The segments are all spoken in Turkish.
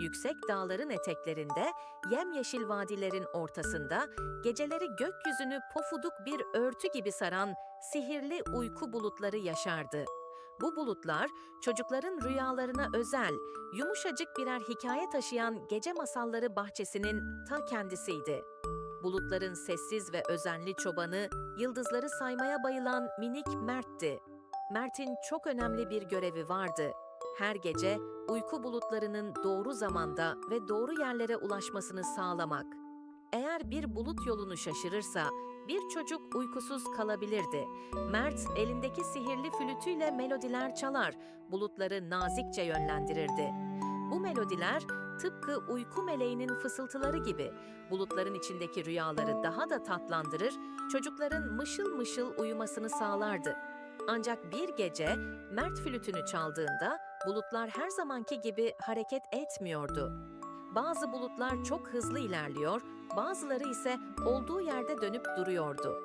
Yüksek dağların eteklerinde, yemyeşil vadilerin ortasında, geceleri gökyüzünü pofuduk bir örtü gibi saran sihirli uyku bulutları yaşardı. Bu bulutlar çocukların rüyalarına özel, yumuşacık birer hikaye taşıyan gece masalları bahçesinin ta kendisiydi. Bulutların sessiz ve özenli çobanı, yıldızları saymaya bayılan minik Mert'ti. Mert'in çok önemli bir görevi vardı. Her gece uyku bulutlarının doğru zamanda ve doğru yerlere ulaşmasını sağlamak. Eğer bir bulut yolunu şaşırırsa bir çocuk uykusuz kalabilirdi. Mert elindeki sihirli flütüyle melodiler çalar, bulutları nazikçe yönlendirirdi. Bu melodiler tıpkı uyku meleğinin fısıltıları gibi bulutların içindeki rüyaları daha da tatlandırır, çocukların mışıl mışıl uyumasını sağlardı. Ancak bir gece Mert flütünü çaldığında bulutlar her zamanki gibi hareket etmiyordu. Bazı bulutlar çok hızlı ilerliyor, bazıları ise olduğu yerde dönüp duruyordu.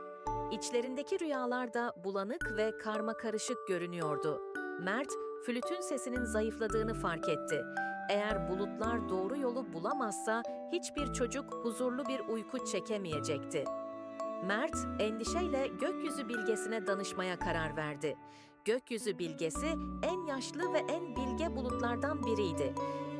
İçlerindeki rüyalar da bulanık ve karma karışık görünüyordu. Mert, flütün sesinin zayıfladığını fark etti. Eğer bulutlar doğru yolu bulamazsa hiçbir çocuk huzurlu bir uyku çekemeyecekti. Mert, endişeyle gökyüzü bilgesine danışmaya karar verdi. Gökyüzü bilgesi en yaşlı ve en bilge bulutlardan biriydi.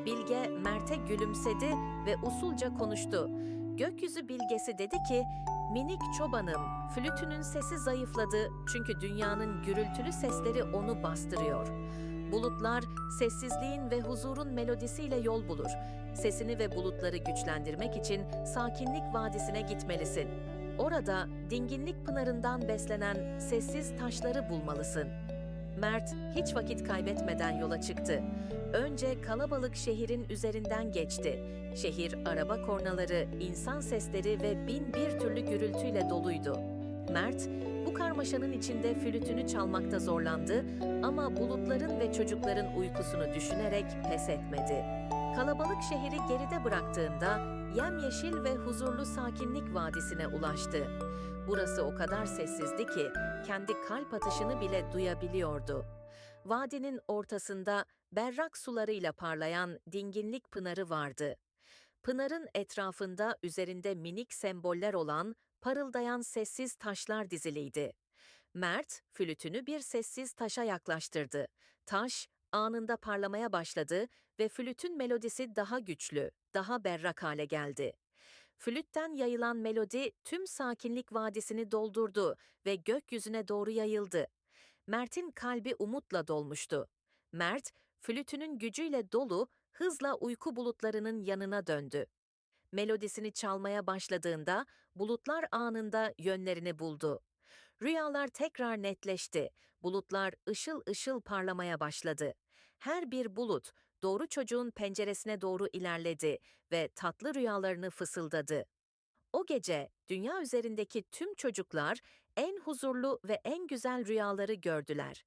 Bilge Mert'e gülümsedi ve usulca konuştu. Gökyüzü bilgesi dedi ki, Minik çobanım, flütünün sesi zayıfladı çünkü dünyanın gürültülü sesleri onu bastırıyor. Bulutlar sessizliğin ve huzurun melodisiyle yol bulur. Sesini ve bulutları güçlendirmek için sakinlik vadisine gitmelisin. Orada dinginlik pınarından beslenen sessiz taşları bulmalısın. Mert hiç vakit kaybetmeden yola çıktı. Önce kalabalık şehrin üzerinden geçti. Şehir araba kornaları, insan sesleri ve bin bir türlü gürültüyle doluydu. Mert bu karmaşanın içinde flütünü çalmakta zorlandı ama bulutların ve çocukların uykusunu düşünerek pes etmedi. Kalabalık şehri geride bıraktığında yemyeşil ve huzurlu sakinlik vadisine ulaştı. Burası o kadar sessizdi ki kendi kalp atışını bile duyabiliyordu. Vadinin ortasında berrak sularıyla parlayan dinginlik pınarı vardı. Pınarın etrafında üzerinde minik semboller olan parıldayan sessiz taşlar diziliydi. Mert flütünü bir sessiz taşa yaklaştırdı. Taş anında parlamaya başladı ve flütün melodisi daha güçlü, daha berrak hale geldi. Flütten yayılan melodi tüm sakinlik vadisini doldurdu ve gökyüzüne doğru yayıldı. Mert'in kalbi umutla dolmuştu. Mert, flütünün gücüyle dolu, hızla uyku bulutlarının yanına döndü. Melodisini çalmaya başladığında bulutlar anında yönlerini buldu. Rüyalar tekrar netleşti. Bulutlar ışıl ışıl parlamaya başladı. Her bir bulut doğru çocuğun penceresine doğru ilerledi ve tatlı rüyalarını fısıldadı. O gece dünya üzerindeki tüm çocuklar en huzurlu ve en güzel rüyaları gördüler.